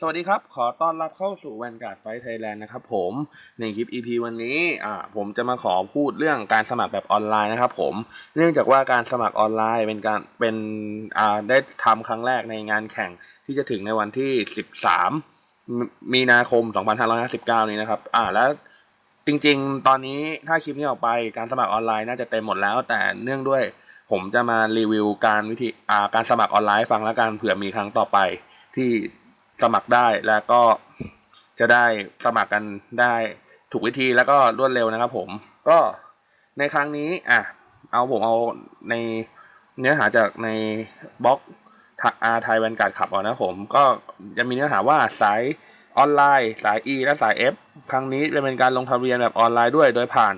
สวัสดีครับ ขอต้อนรับเข้าสู่แวนการ์ดไฟไทยแลนด์นะครับผมในคลิป EP วันนี้อ่าผมจะมาขอพูดเรื่องการสมัครแบบออนไลน์นะครับผมเนื่องจากว่าการสมัครออนไลน์เป็นการเป็นอ่าได้ทำครั้งแรกในงานแข่งที่จะถึงในวันที่ 13 มีนาคม 2559 นี้นะครับอ่าแล้วจริงๆ ตอนนี้ถ้าคลิปนี้ออกไปการสมัครออนไลน์น่าจะเต็มหมดแล้ว แต่เนื่องด้วยผมจะมารีวิวการวิธีอ่าการสมัครออนไลน์ฟังแล้วกันเผื่อมีครั้งต่อไปที่ สมัครได้แล้วก็จะได้สมัครกันได้ถูกวิธีแล้วก็รวดเร็วนะครับ ผม ก็ในครั้งนี้อะเอาผมเอาในเนื้อหาจากในบล็อกอาไทยแวนการ์ดขับเอานะผม ก็จะมีเนื้อหาว่าสายออนไลน์ สาย E และสาย F ครั้งนี้จะเป็นการลงทะเบียนแบบออนไลน์ด้วย โดยผ่าน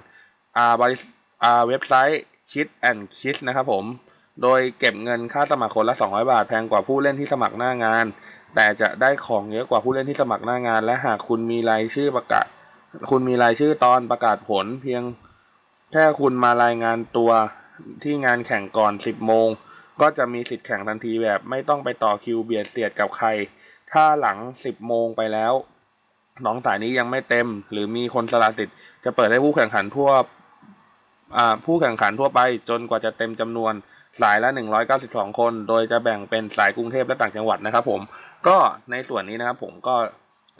อาบริษอ่าเว็บไซต์ชิดแอนคิสนะครับผม โดยเก็บเงินค่าสมัครคนละ 200 บาท แพงกว่าผู้เล่นที่สมัครหน้างาน แต่จะได้ของเยอะกว่าผู้เล่นที่สมัครหน้างาน และหากคุณมีรายชื่อประกาศ คุณมีรายชื่อตอนประกาศผล เพียงแค่คุณมารายงานตัวที่งานแข่งก่อน 10 โมง ก็จะมีสิทธิ์แข่งทันทีแบบไม่ต้องไปต่อคิวเบียดเสียดกับใคร ถ้าหลัง 10 โมงไปแล้วน้องสายนี้ยังไม่เต็ม หรือมีคนสละสิทธิ์จะเปิดให้ผู้แข่งขันทั่ว ผู้แข่งขันทั่วไปจนกว่าจะเต็มจำนวนสายละ 192 คน โดยจะแบ่งเป็นสายกรุงเทพและต่างจังหวัดนะครับ ผม ก็ในส่วนนี้นะครับ ผมก็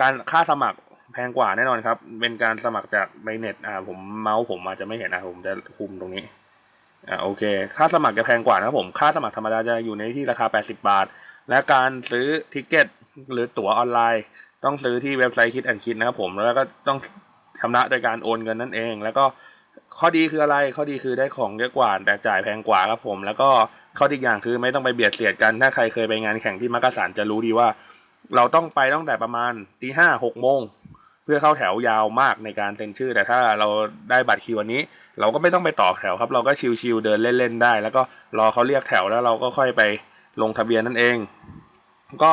การค่าสมัครแพงกว่าแน่นอนครับ เป็นการสมัครจากในเน็ตอ่าผมเมาส์ผมอาจจะไม่เห็นนะผมจะคุมตรงนี้อ่าโอเค ค่าสมัครจะแพงกว่านะครับผม ค่าสมัครธรรมดาจะอยู่ในที่ราคา 80 บาท และการซื้อทิเกตหรือตั๋วออนไลน์ ต้องซื้อที่เว็บไซต์คิดแอนคิดนะครับผม แล้วก็ต้องชำระโดยการโอนเงินนั่นเอง แล้วก็ ข้อดีคืออะไรข้อดีคือได้ของเยอะกว่าแต่จ่ายแพงกว่าครับผม แล้วก็ข้อดีอย่างคือไม่ต้องไปเบียดเสียดกันถ้าใครเคยไปงานแข่งที่มักกะสันจะรู้ดีว่า เราต้องไปตั้งแต่ประมาณตีห้าหกโมงเพื่อเข้าแถวยาวมากในการเซ็นชื่อ แต่ถ้าเราได้บัตรคิววันนี้ เราก็ไม่ต้องไปต่อแถวครับ เราก็ชิวๆเดินเล่นๆได้ แล้วก็รอเขาเรียกแถวแล้วเราก็ค่อยไปลงทะเบียนนั่นเอง ก็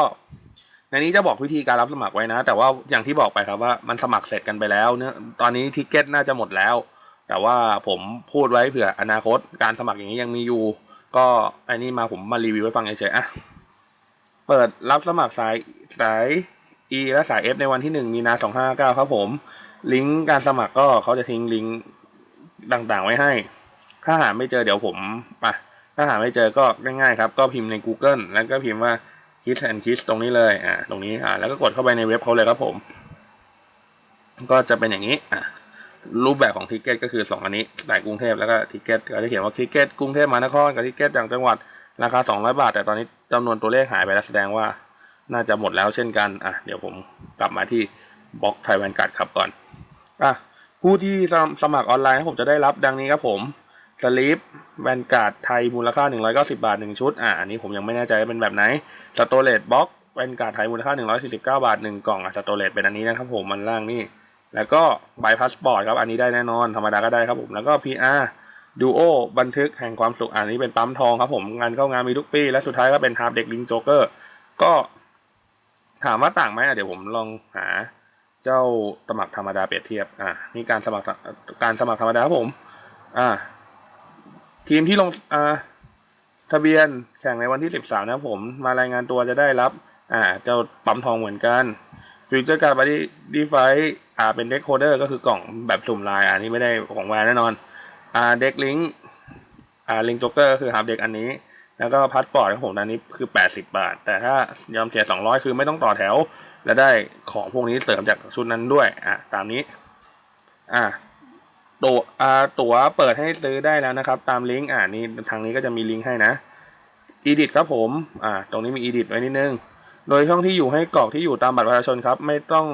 ในนี้จะบอกวิธีการรับสมัครไว้นะ แต่ว่าอย่างที่บอกไปครับว่ามันสมัครเสร็จกันไปแล้วเนื้อตอนนี้ทิเก็ตน่าจะหมดแล้ว แต่ว่าผมพูดไว้เผื่ออนาคตการสมัครอย่างนี้ยังมีอยู่ ก็อันนี้มาผมมารีวิวให้ฟังเฉยๆอะเปิดรับสมัครสายสาย E และสาย F ในวันที่ 1 มีนา259 ครับผม ลิงก์การสมัครก็เขาจะทิ้งลิงก์ต่างๆ ไว้ให้ ถ้าหาไม่เจอเดี๋ยวผมอะถ้าหาไม่เจอก็ง่ายๆครับ ก็พิมพ์ใน Google แล้วก็พิมพ์ว่า Kiss and Kiss ตรงนี้เลยอะตรงนี้อะแล้วก็กดเข้าไปในเว็บเขาเลยครับผม ก็จะเป็นอย่างนี้อะ รูปแบบของทิเก็ตก็คือ 2 อันนี้สายกรุงเทพแล้วก็ทิเก็ตก็จะเขียนว่าทิเก็ตกรุงเทพมหานครกับทิเก็ตต่างจังหวัดราคา 200 บาท แต่ตอนนี้จำนวนตัวเลขหายไปแล้วแสดงว่าน่าจะหมดแล้วเช่นกันอะเดี๋ยวผมกลับมาที่บล็อกไทยแวนการ์ดครับก่อนอะผู้ที่สมัครออนไลน์ผมจะได้รับดังนี้ครับผมสลิปแวนการ์ดไทยมูลค่า 190 บาท 1 ชุด อะอันนี้ผมยังไม่แน่ใจว่าเป็นแบบไหนสโตเลตบล็อกแวนการ์ดไทยมูลค่า 149 บาท 1 กล่องอะสโตเลตเป็นอันนี้นะครับผมมันล่างนี่ แล้วก็ใบพาสปอร์ตครับ อันนี้ได้แน่นอน ธรรมดาก็ได้ครับผม แล้วก็ PR ดูโอบันทึกแห่งความสุขอันนี้เป็นปั๊มทองครับผม งานเข้างานมีทุกปี และสุดท้ายก็เป็นฮาร์ดเด็กลิงโจ๊กเกอร์ ก็ถามว่าต่างไหมอะเดี๋ยวผมลองหาเจ้าสมัครธรรมดาเปรียบเทียบ อะนี่การสมัครการสมัครธรรมดาครับผม อ่า ทีมที่ลงอ่าทะเบียนแข่งในวันที่ 13 นะครับผม มารายงานตัวจะได้รับ อ่า เจ้าปั๊มทองเหมือนกันฟิวเจอร์การ์ดบัดดี้ดีไฟ อ่าเป็นเด็กโคเดอร์ก็คือกล่องแบบสุ่มลายอ่านี่ไม่ได้ของแวร์แน่นอนอ่าเด็กลิงก์อ่าลิงจ็อกเกอร์ก็คือหาเด็กอันนี้ แล้วก็พาสปอร์ตของผมอันนี้คือ 80 บาท แต่ถ้ายอมเสีย 200 คือไม่ต้องต่อแถว และได้ของพวกนี้เสริมจากชุดนั้นด้วยอ่าตามนี้อ่าตัวอ่าตั๋วเปิดให้ซื้อได้แล้วนะครับ ตามลิงก์อ่านี่ทางนี้ก็จะมีลิงก์ให้นะ edit ครับผมอ่าตรงนี้มี edit ไว้นิดนึง โดยช่องที่อยู่ให้กรอกที่อยู่ตามบัตรประชาชนครับ ไม่ต้อง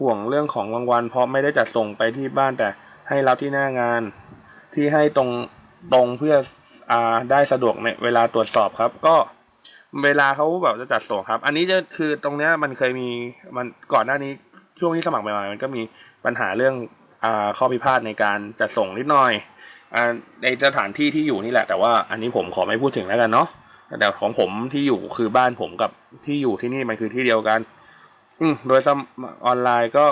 ห่วงเรื่องของรางวัล เพราะไม่ได้จัดส่งไปที่บ้านแต่ให้รับที่หน้างาน ที่ให้ตรงตรงเพื่ออ่าได้สะดวกในเวลาตรวจสอบครับ ก็เวลาเขาแบบจะจัดส่งครับ อันนี้จะคือตรงเนี้ยมันเคยมีมันก่อนหน้านี้ช่วงที่สมัครใหม่ๆมันก็มีปัญหาเรื่องอ่าข้อพิพาทในการจัดส่งนิดหน่อยอ่าในสถานที่ที่อยู่นี่แหละ แต่ว่าอันนี้ผมขอไม่พูดถึงแล้วกันเนาะแต่ของผมที่อยู่คือบ้านผมกับที่อยู่ที่นี่มันคือที่เดียวกัน อืมโดยสมัครออนไลน์ก็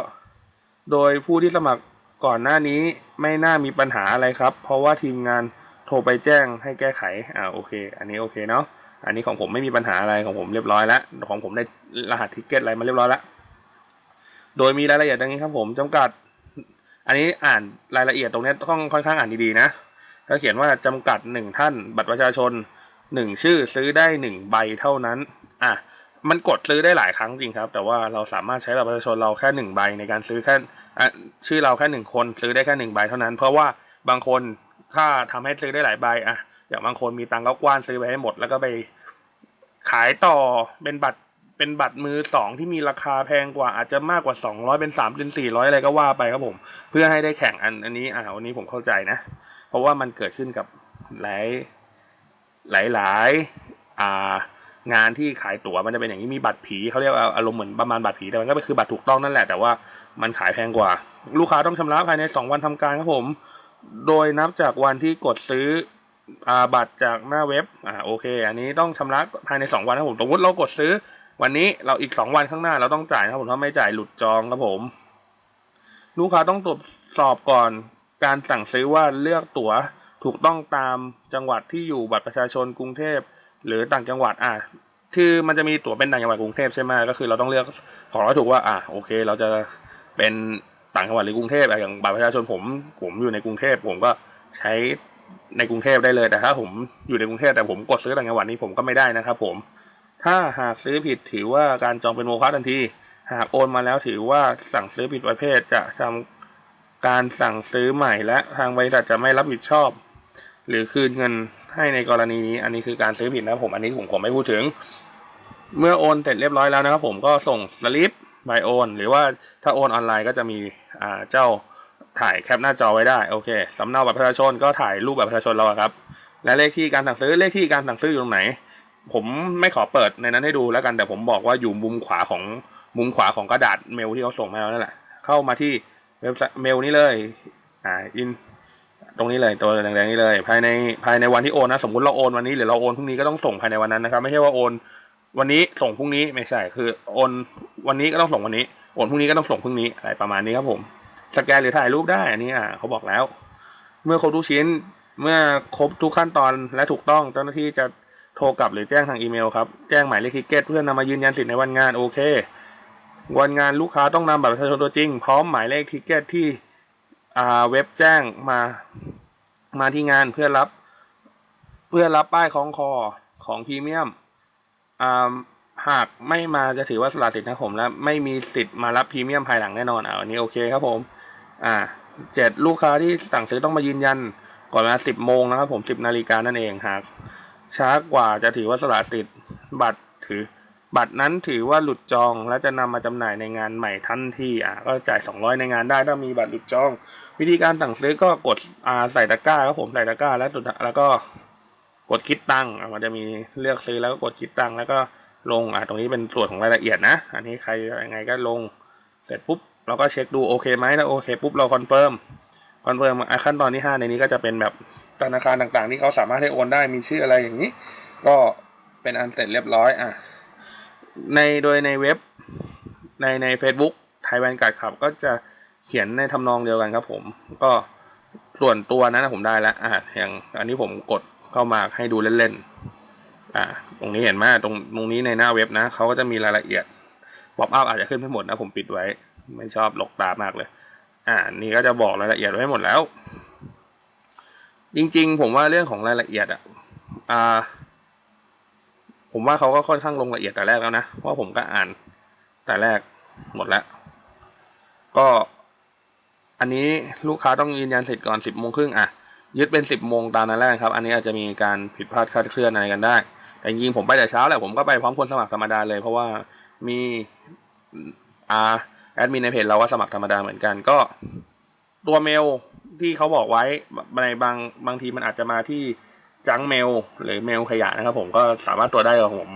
โดยผู้ที่สมัครก่อนหน้านี้ไม่น่ามีปัญหาอะไรครับ เพราะว่าทีมงานโทรไปแจ้งให้แก้ไข อ่าโอเค อันนี้โอเคเนาะอันนี้ของผมไม่มีปัญหาอะไรของผมเรียบร้อยแล้วของผมได้รหัสทิกเก็ตอะไรมาเรียบร้อยแล้วโดยมีรายละเอียดดังนี้ครับผมจำกัด อันนี้อ่านรายละเอียดตรงนี้ต้องค่อนข้างอ่านดีๆนะก็เขียนว่าจำกัดหนึ่งท่านบัตรประชาชนหนึ่งชื่อซื้อได้หนึ่งใบเท่านั้น อะ มันกดซื้อได้หลายครั้งจริงครับ แต่ว่าเราสามารถใช้บัตรประชาชนเราแค่หนึ่งใบในการซื้อแค่ชื่อเราแค่หนึ่งคนซื้อได้แค่หนึ่งใบเท่านั้น เพราะว่าบางคนถ้าทำให้ซื้อได้หลายใบอะอย่างบางคนมีตังค์ก็กว้านซื้อไปให้หมด แล้วก็ไปขายต่อเป็นบัตรเป็นบัตรมือสองที่มีราคาแพงกว่าอาจจะมากกว่าสองร้อยเป็นสามเป็นสี่ร้อยอะไรก็ว่าไปครับผม เพื่อให้ได้แข่งอันอันนี้อ่าวันนี้ผมเข้าใจนะ เพราะว่ามันเกิดขึ้นกับหลายหลายหลายอ่า งานที่ขายตั๋วมันจะเป็นอย่างนี้มีบัตรผีเขาเรียกอารมณ์เหมือนประมาณบัตรผีแต่มันก็คือบัตรถูกต้องนั่นแหละแต่ว่ามันขายแพงกว่า ลูกค้าต้องชำระภายในสองวันทำการครับผม โดยนับจากวันที่กดซื้ออบัตรจากหน้าเว็บอ่าโอเค อันนี้ต้องชำระภายในสองวันครับผมสมมติเรากดซื้อ วันนี้เราอีกสองวันข้างหน้าเราต้องจ่ายครับผมถ้าไม่จ่ายหลุดจองครับผม ลูกค้าต้องตรวจสอบก่อนการสั่งซื้อว่าเลือกตั๋วถูกต้องตามจังหวัดที่อยู่บัตรประชาชนกรุงเทพ หรือต่างจังหวัดอะคือมันจะมีตั๋วเป็นต่างจังหวัดกรุงเทพใช่ไหมก็คือเราต้องเลือกขอให้ถูกว่าอะโอเค เราจะเป็นต่างจังหวัดหรือกรุงเทพอะอย่างบัตรประชาชนผมผมอยู่ในกรุงเทพผมก็ใช้ในกรุงเทพได้เลยแต่ถ้าผมอยู่ในกรุงเทพแต่ผมกดซื้อต่างจังหวัดนี้ผมก็ไม่ได้นะครับผม ถ้าหากซื้อผิดถือว่าการจองเป็นโมฆะทันที หากโอนมาแล้วถือว่าสั่งซื้อผิดประเภทจะทำการสั่งซื้อใหม่และทางบริษัทจะไม่รับผิดชอบ หรือคืนเงิน ให้ในกรณีนี้ อันนี้คือการซื้อผิดนะผม อันนี้ผมผมไม่พูดถึง เมื่อโอนเสร็จเรียบร้อยแล้วนะครับผมก็ส่งสลิปใบโอน หรือว่าถ้าโอนออนไลน์ก็จะมีอ่าเจ้าถ่ายแคปหน้าจอไว้ได้โอเคสำเนาบัตรประชาชนก็ถ่ายรูปบัตรประชาชนเราครับ และเลขที่การสั่งซื้อเลขที่การสั่งซื้ออยู่ตรงไหน ผมไม่ขอเปิดในนั้นให้ดูแล้วกันแต่ผมบอกว่าอยู่มุมขวาของมุมขวาของกระดาษเมลที่เขาส่งมาแล้วนั่นแหละเข้ามาที่เว็บไซต์เมลนี้เลยอ่าอิน ตรงนี้เลยตัวแดงๆนี้เลย ภายในภายในวันที่โอนนะ สมมติเราโอนวันนี้หรือเราโอนพรุ่งนี้ก็ต้องส่งภายในวันนั้นนะครับ ไม่ใช่ว่าโอนวันนี้ส่งพรุ่งนี้ไม่ใช่คือโอนวันนี้ก็ต้องส่งวันนี้โอนพรุ่งนี้ก็ต้องส่งพรุ่งนี้อะไรประมาณนี้ครับผม สแกนหรือถ่ายรูปได้อันนี้อะเขาบอกแล้ว เมื่อครบทุกชิ้นเมื่อครบทุกขั้นตอนและถูกต้องเจ้าหน้าที่จะโทรกลับหรือแจ้งทางอีเมลครับแจ้งหมายเลขทิเก็ตเพื่อนำมายืนยันสิทธิ์ในวันงานโอเค วันงานลูกค้าต้องนำบัตรประชาชนตัวจริง พร้อมหมายเลขทิเก็ตที่ เว็บแจ้งมามาที่งานเพื่อรับ เพื่อรับป้ายคล้องคอของพรีเมียมหากไม่มาจะถือว่าสละสิทธิ์นะผมและไม่มีสิทธิ์มารับพรีเมียมภายหลังแน่นอนอ่าอันนี้โอเคครับผม อ่าเจ็ดลูกค้าที่สั่งซื้อต้องมายืนยันก่อนเวลาสิบโมงนะครับผมสิบนาฬิกานั่นเองหากช้ากว่าจะถือว่าสละสิทธิ์บัตรถือ บัตรนั้นถือว่าหลุดจองและจะนำมาจำหน่ายในงานใหม่ทันทีอะก็จ่าย 200 ในงานได้ถ้ามีบัตรหลุดจอง วิธีการสั่งซื้อก็กดอ่าใส่ตะกร้าครับผมใส่ตะกร้าแล้วสุดแล้วก็กดคิดตังค์มันจะมีเลือกซื้อแล้วก็กดคิดตังค์แล้วก็ลงอะตรงนี้เป็นส่วนของรายละเอียดนะ อันนี้ใครยังไงก็ลงเสร็จปุ๊บเราก็เช็คดูโอเคไหมถ้าโอเคปุ๊บเราคอนเฟิร์มคอนเฟิร์มขั้นตอนที่ 5 ในนี้ก็จะเป็นแบบธนาคารต่างๆ ที่เขาสามารถให้โอนได้มีชื่ออะไรอย่างนี้ ก็เป็นอันเสร็จเรียบร้อยอะ ในโดยในเว็บในใน Facebook ไทยแวนการ์ดขับ ก็จะเขียนในทำนองเดียวกันครับผม ก็ส่วนตัวนั้นผมได้แล้วอะอย่างอันนี้ผมกดเข้ามาให้ดูเล่นๆอะตรงนี้เห็นไหมตรงตรงนี้ในหน้าเว็บนะเขาก็จะมีรายละเอียดป๊อปอัพอาจจะขึ้นไม่หมดนะผมปิดไว้ ไม่ชอบหลกตามากเลย อ่า นี่ก็จะบอกรายละเอียดไว้หมดแล้ว จริง ๆ ผมว่าเรื่องของรายละเอียดอะอ่า ผมว่าเขาก็ค่อนข้างลงละเอียดแต่แรกแล้วนะเพราะผมก็อ่านแต่แรกหมดแล้วก็อันนี้ลูกค้าต้องยืนยันเสร็จก่อนสิบโมงครึ่งอะยึดเป็นสิบโมงตามนั้นแรกครับ อันนี้อาจจะมีการผิดพลาดคลาดเคลื่อนอะไรกันได้ แต่จริงผมไปแต่เช้าแหละผมก็ไปพร้อมคนสมัครธรรมดาเลย เพราะว่ามีอ่าแอดมินในเพจเราก็สมัครธรรมดาเหมือนกันก็ ตัวเมลที่เขาบอกไว้ในบางบางทีมันอาจจะมาที่ จังเมลหรือเมลขยะนะครับ ผมก็สามารถตรวจได้กับผม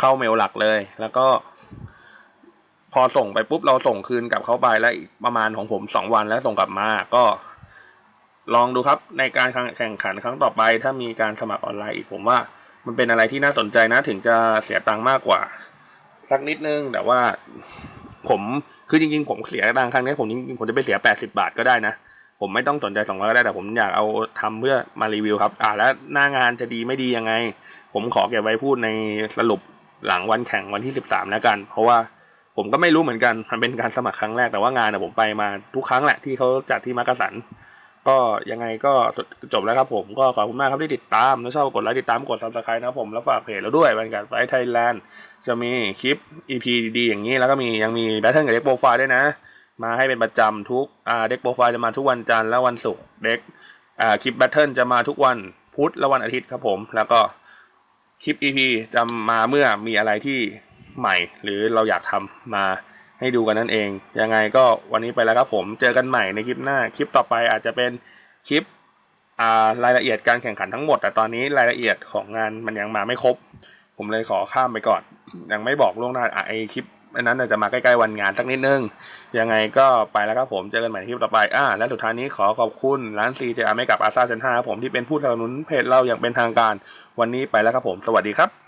เข้าเมลหลักเลย แล้วก็ พอส่งไปปุ๊บเราส่งคืนกลับเข้าไปแล้วอีกประมาณของผมสองวันแล้วส่งกลับมาก็ลองดูครับในการแข่งขันครั้งต่อไป ถ้ามีการสมัครออนไลน์อีกผมว่า มันเป็นอะไรที่น่าสนใจนะถึงจะเสียตังค์มากกว่า สักนิดนึง แต่ว่าผมคือจริง ๆ ผมเสียตังค์ครั้งนี้ผมจริงๆผมจะไปเสียแปดสิบาทก็ได้นะ ผมไม่ต้องสนใจสองร้อยก็ได้แต่ผมอยากเอาทำเพื่อมารีวิวครับ อ่าแล้วหน้างานจะดีไม่ดียังไง ผมขอเก็บไว้พูดในสรุปหลังวันแข่งวันที่สิบสามแล้วกัน เพราะว่าผมก็ไม่รู้เหมือนกันมันเป็นการสมัครครั้งแรกแต่ว่างานอะผมไปมาทุกครั้งแหละที่เขาจัดที่มักกะสัน ก็ยังไงก็จบแล้วครับผมก็ขอบคุณมากครับที่ติดตามถ้าชอบกดไลค์ติดตามกด subscribe นะครับผมแล้วฝากเพจเราด้วยบรรยากาศไฟไทยแลนด์จะมีคลิป EP ดีๆอย่างนี้แล้วก็มียังมีแบทเทิลกับเด็กโปรไฟล์ด้วยนะ มาให้เป็นประจำทุกเด็กโปรไฟล์จะมาทุกวันจันทร์และวันศุกร์เด็กคลิปแบทเทิลจะมาทุกวันพุธและวันอาทิตย์ครับผม แล้วก็คลิป EP จะมาเมื่อมีอะไรที่ใหม่ หรือเราอยากทำมาให้ดูกันนั่นเอง ยังไงก็วันนี้ไปแล้วครับผมเจอกันใหม่ในคลิปหน้า คลิปต่อไปอาจจะเป็นคลิปรายละเอียดการแข่งขันทั้งหมด แต่ตอนนี้รายละเอียดของงานมันยังมาไม่ครบ ผมเลยขอข้ามไปก่อน ยังไม่บอกล่วงหน้าไอคลิป อันนั้นอาจจะมาใกล้ๆวันงานสักนิดนึง ยังไงก็ไปแล้วครับผมเจอกันใหม่ที่ต่อไปอ่าและสุดท้ายนี้ขอขอบคุณร้าน CJR ไม่กับอาซาเซนทาผมที่เป็นผู้สนับสนุนเพจเราอย่างเป็นทางการ วันนี้ไปแล้วครับผม สวัสดีครับ